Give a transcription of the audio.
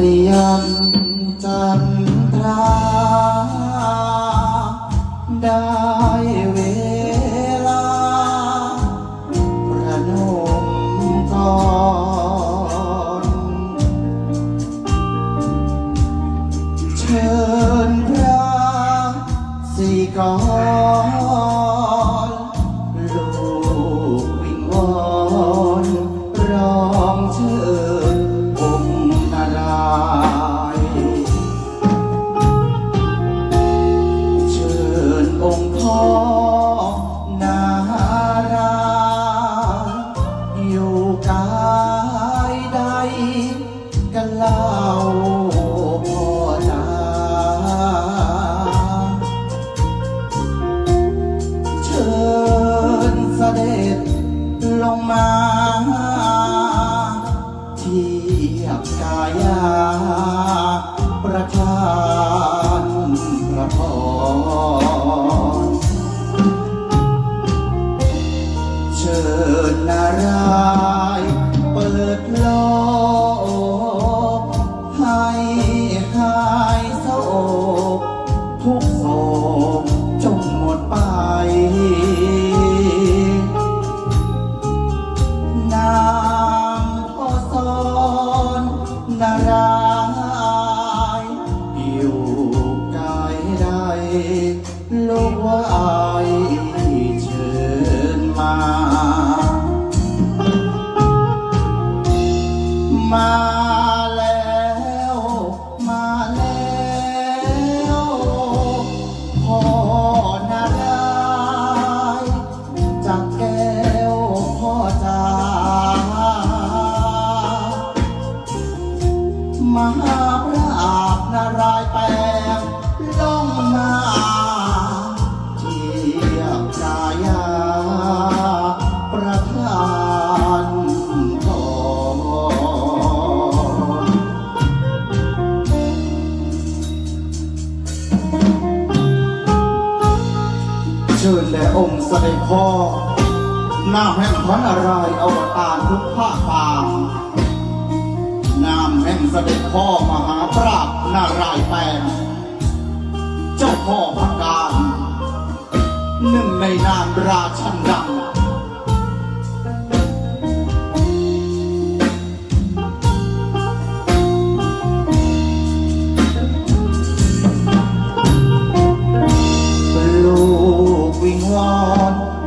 รียนจันทรา ได้เวลา ประนมก่อนเชิญพระสี่กอน นารายอยู่ไกลใดลูกว่าอายเชิญมา ชิญแด่องค์เสด็จพ่อหน้าแห่งพระนารายอวตารทุกภาคปางนามแห่งเสด็จพ่อมหาปราบนารายแปงเจ้าพ่อพระการ หนึ่งในนามราชันดัง on